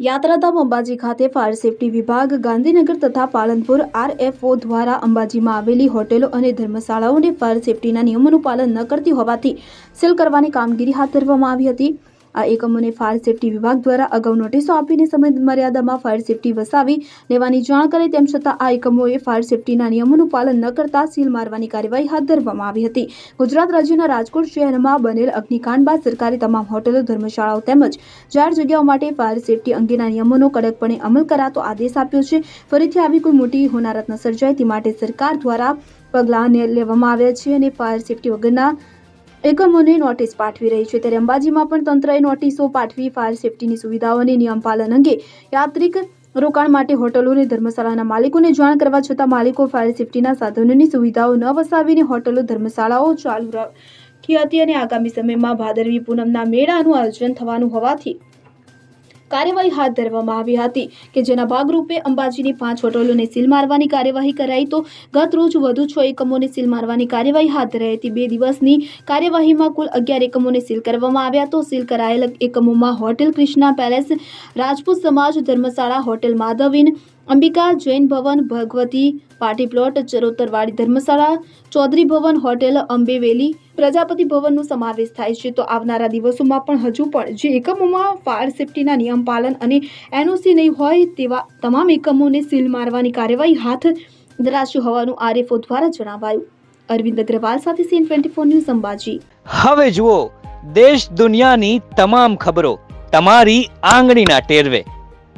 યાત્રાધામ અંબાજી ખાતે fire safety વિભાગ, ગાંધીનગર તથા પાલનપુર આરએફઓ દ્વારા અંબાજીમાં આવેલી હોટેલો અને ધર્મશાળાઓને ફાયર સેફટીના નિયમોનું પાલન ન કરતી હોવાથી સીલ કરવાની કામગીરી હાથ ધરવામાં આવી હતી. આ એકમોને ફાયર સેફટી વિભાગ દ્વારા અગાઉ નોટિસો આપીને સમય મર્યાદામાં ફાયર સેફટી વસાવી લેવાની જાણ કરે તેમ છતાં આ એકમોએ ફાયર સેફટીના નિયમોનું પાલન ન કરતા સીલ મારવાની કાર્યવાહી હાથ ધરવામાં આવી હતી. ગુજરાત રાજ્યના રાજકોટ શહેરમાં બનેલ અગ્નિકાંડ બાદ સરકારે તમામ હોટલો, ધર્મશાળાઓ તેમજ જાહેર જગ્યાઓ માટે ફાયર સેફટી અંગેના નિયમોનો કડકપણે અમલ કરાતો આદેશ આપ્યો છે. ફરીથી આવી કોઈ મોટી હોનારત ન સર્જાય તે માટે સરકાર દ્વારા પગલાં લેવામાં આવ્યા છે અને ફાયર સેફટી વગરના એકમોને નોટિસ પાઠવી રહી છે. ત્યારે અંબાજીમાં પણ તંત્રએ નોટિસો પાઠવી, ફાયર સેફટીની સુવિધાઓ અને નિયમ પાલન અંગે યાત્રિક રોકાણ માટે હોટલો અને ધર્મશાળાના માલિકોને જાણ કરવા છતાં માલિકો ફાયર સેફટીના સાધનોની સુવિધાઓ ન વસાવીને હોટલો, ધર્મશાળાઓ ચાલુ રાખી હતી અને આગામી સમયમાં ભાદરવી પૂનમના મેળાનું આયોજન થવાનું હોવાથી કાર્યવાહી હાથ ધરવામાં આવી હતી કે જેના ભાગરૂપે અંબાજીની પાંચ હોટલોને સીલ મારવાની કાર્યવાહી કરાઈ. તો ગત રોજ વધુ છ એકમોને સીલ મારવાની કાર્યવાહી હાથ ધરાઈ હતી. બે દિવસની કાર્યવાહીમાં કુલ અગિયાર એકમોને સીલ કરવામાં આવ્યા. તો સીલ કરાયેલ એકમોમાં હોટેલ કૃષ્ણા પેલેસ, રાજપૂત સમાજ, ધર્મશાળા, hotel Madhavin Ambika Jain Bhavan, Bhagwati party plot, ચરોતરવાડી ધર્મશાળા, ચૌધરી ભવન હોટેલ અંબેવેલી પ્રજાપતિ ભવનનો સમાવેશ થાય છે. તો આવનારા દિવસોમાં પણ હજુ પણ જે એકમોમાં ફાયર સેફટીના નિયમ પાલન અને એનઓસી નહીં હોય તેવા તમામ એકમોને સીલ મારવાની કાર્યવાહી હાથ ધરાશે હોવાનું આરએફઓ દ્વારા જણાવાયું. અરવિંદ અગ્રવાલ સાથે CN twenty four news Ambaji. હવે જુઓ, દેશ દુનિયાની તમામ ખબરો તમારી આંગળીના ટેરવે.